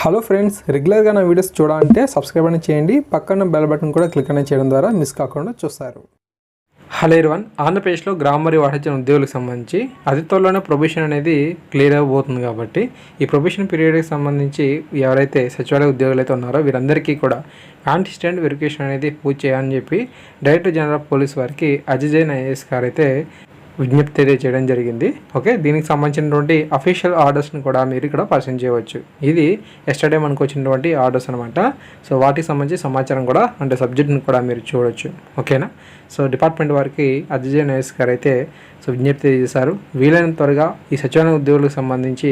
Hello friends రెగ్యులర్గా నా videos చూడాలంటే సబ్స్క్రైబ్ అని చేయండి. పక్కన బెల్ బటన్ కూడా క్లిక్ అనేది చేయడం ద్వారా మిస్ కాకుండా చూస్తారు. హలో ఇర్వన్ ఆంధ్రప్రదేశ్లో గ్రామ మరియు ఉద్యోగులకు సంబంధించి అతి త్వరలోనే ప్రొబిషన్ అనేది క్లియర్ అయిపోతుంది కాబట్టి ఈ ప్రొబిషన్ పీరియడ్కి సంబంధించి ఎవరైతే సచివాలయ ఉద్యోగులు అయితే ఉన్నారో వీరందరికీ కూడా కాంటిస్టెంట్ వెరిఫికేషన్ అనేది పూర్తి చేయాలని చెప్పి డైరెక్టర్ జనరల్ పోలీస్ వారికి అజయ్ జైన్ ఐఏఎస్ గారు అయితే విజ్ఞప్తి అయితే చేయడం జరిగింది. ఓకే? దీనికి సంబంధించినటువంటి అఫీషియల్ ఆర్డర్స్ని కూడా మీరు ఇక్కడ పర్సెంట్ చేయవచ్చు. ఇది ఎస్టర్డే మనకు వచ్చినటువంటి ఆర్డర్స్ అనమాట సో వాటికి సంబంధించి సమాచారం కూడా అంటే సబ్జెక్ట్ని కూడా మీరు చూడొచ్చు. ఓకేనా? సో డిపార్ట్మెంట్ వారికి అజయ్ నయస్ గారు అయితే సో విజ్ఞప్తి చేశారు వీలైన త్వరగా ఈ సచివాలయ ఉద్యోగులకు సంబంధించి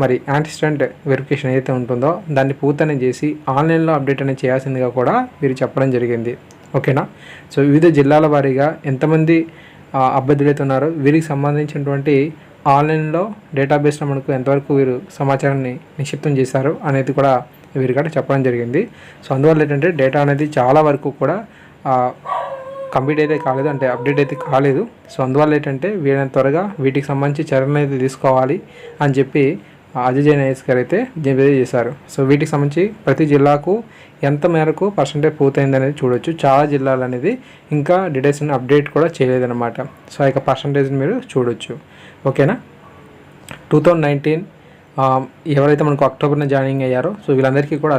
మరి యాంటిస్టెంట్ వెరిఫికేషన్ ఏదైతే ఉంటుందో దాన్ని పూర్తనే చేసి ఆన్లైన్లో అప్డేట్ అనేది చేయాల్సిందిగా కూడా మీరు చెప్పడం జరిగింది. ఓకేనా? సో వివిధ జిల్లాల వారీగా ఎంతమంది ఆ, అభ్యర్థులు అయితే ఉన్నారో వీరికి సంబంధించినటువంటి ఆన్లైన్లో డేటాబేస్లో మనకు ఎంతవరకు వీరు సమాచారాన్ని నిక్షిప్తం చేశారు అనేది కూడా వీరి కూడా చెప్పడం జరిగింది. సో అందువల్ల ఏంటంటే డేటా అనేది చాలా వరకు కూడా కంప్లీట్ అయితే కాలేదు అంటే అప్డేట్ అయితే కాలేదు. సో అందువల్ల ఏంటంటే వీళ్ళని త్వరగా వీటికి సంబంధించి చర్యలు అయితే తీసుకోవాలి అని చెప్పి అజయ్ జైన్ గారు అయితే విజ్ఞప్తి చేశారు. సో వీటికి సంబంధించి ప్రతి జిల్లాకు ఎంత మేరకు పర్సంటేజ్ పూర్తయింది అనేది చూడొచ్చు. చాలా జిల్లాలు అనేది ఇంకా డీటెయిల్స్ అప్డేట్ కూడా చేయలేదన్నమాట. సో ఆ యొక్క పర్సంటేజ్ని మీరు చూడొచ్చు. ఓకేనా? టూ థౌజండ్ నైన్టీన్ ఎవరైతే మనకు అక్టోబర్న జాయినింగ్ అయ్యారో సో వీళ్ళందరికీ కూడా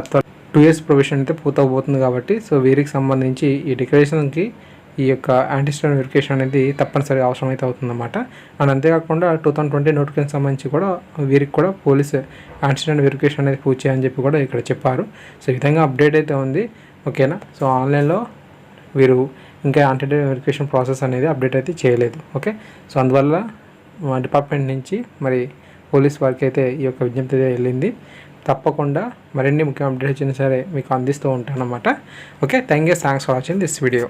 టూ ఇయర్స్ ప్రొవిషన్ అయితే పూర్తవబోతుంది కాబట్టి సో వీరికి సంబంధించి ఈ డిక్లరేషన్కి ఈ యొక్క యాంటీస్టోన్ వెరిఫికేషన్ అనేది తప్పనిసరిగా అవసరం అయితే అవుతుందన్నమాట. అండ్ అంతేకాకుండా టూ థౌసండ్ ట్వంటీ నోటిఫికేషన్ సంబంధించి కూడా వీరికి కూడా పోలీస్ యాంటీస్టోన్ వెరిఫికేషన్ అనేది పూర్తి చేయని చెప్పి కూడా ఇక్కడ చెప్పారు. సో ఈ విధంగా అప్డేట్ అయితే ఉంది. ఓకేనా? సో ఆన్లైన్లో వీరు ఇంకా యాంటీటైన్ వెరిఫికేషన్ ప్రాసెస్ అనేది అప్డేట్ అయితే చేయలేదు. ఓకే? సో అందువల్ల మా డిపార్ట్మెంట్ నుంచి మరి పోలీస్ వారికి అయితే ఈ యొక్క విజ్ఞప్తి అయితే వెళ్ళింది. తప్పకుండా మరిన్ని ముఖ్య అప్డేట్స్ వచ్చినా సరే మీకు అందిస్తూ ఉంటాను అనమాట okay? Thank you. Thanks for watching this video.